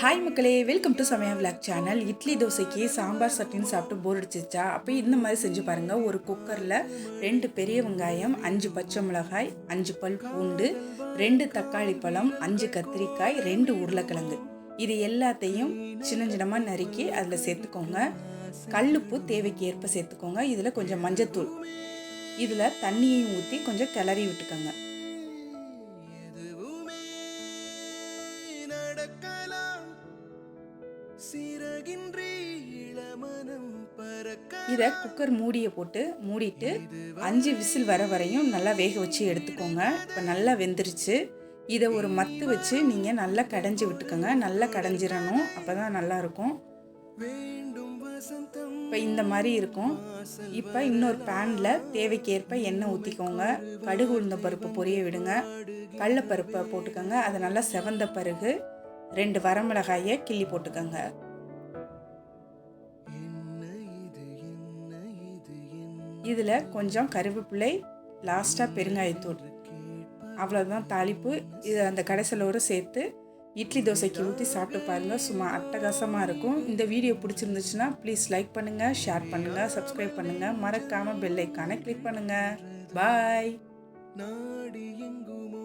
Hi மக்களே. Welcome to Samaya vlog channel idli தோசைக்கு சாம்பார் சட்னின்னு சாப்பிட்டு போர் அடிச்சிச்சா அப்போ இந்த மாதிரி செஞ்சு பாருங்கள் ஒரு குக்கரில் ரெண்டு பெரிய வெங்காயம் அஞ்சு பச்சை மிளகாய் அஞ்சு பல் பூண்டு ரெண்டு தக்காளி பழம் அஞ்சு கத்திரிக்காய் ரெண்டு உருளைக்கிழங்கு. இது எல்லாத்தையும் சின்ன சின்னமாக நறுக்கி அதில் சேர்த்துக்கோங்க. கல்லுப்பு தேவைக்கு ஏற்ப சேர்த்துக்கோங்க. இதில் கொஞ்சம் மஞ்சத்தூள். இதில் தண்ணியையும் ஊற்றி கொஞ்சம் கிளறி விட்டுக்கோங்க. இதை குக்கர் மூடியை போட்டு மூடிட்டு அஞ்சு விசில் வர வரையும் நல்லா வேக வச்சு எடுத்துக்கோங்க. இப்போ நல்லா வெந்துருச்சு. இதை ஒரு மத்து வச்சு நீங்கள் நல்லா கடைஞ்சி விட்டுக்கோங்க. நல்லா கடைஞ்சிடணும் அப்போ தான் நல்லாயிருக்கும் இப்போ இந்த மாதிரி இருக்கும். இப்போ இன்னொரு பேனில் தேவைக்கேற்ப எண்ணெய் ஊற்றிக்கோங்க கடுகு உளுந்த பருப்பு பொரிய விடுங்க. கடலப்பருப்பை போட்டுக்கோங்க. அது நல்லா செவந்த பிறகு ரெண்டு வரமிளகாயை கிள்ளி போட்டுக்கோங்க. இது இதில் கொஞ்சம் கருவேப்பிள்ளை லாஸ்ட்டாக பெருங்காயத்தூள். அவ்வளோதான் தாளிப்பு. இது அந்த கடைசலோடு சேர்த்து இட்லி தோசைக்கு ஊற்றி சாப்பிட்டு பாருங்கள் சும்மா அட்டகாசமாக இருக்கும். இந்த வீடியோ பிடிச்சிருந்துச்சுன்னா ப்ளீஸ் லைக் பண்ணுங்கள் ஷேர் பண்ணுங்கள் சப்ஸ்கிரைப் பண்ணுங்கள் மறக்காமல் பெல் ஐக்கானை கிளிக் பண்ணுங்கள் பாய் நாடு எங்குமோ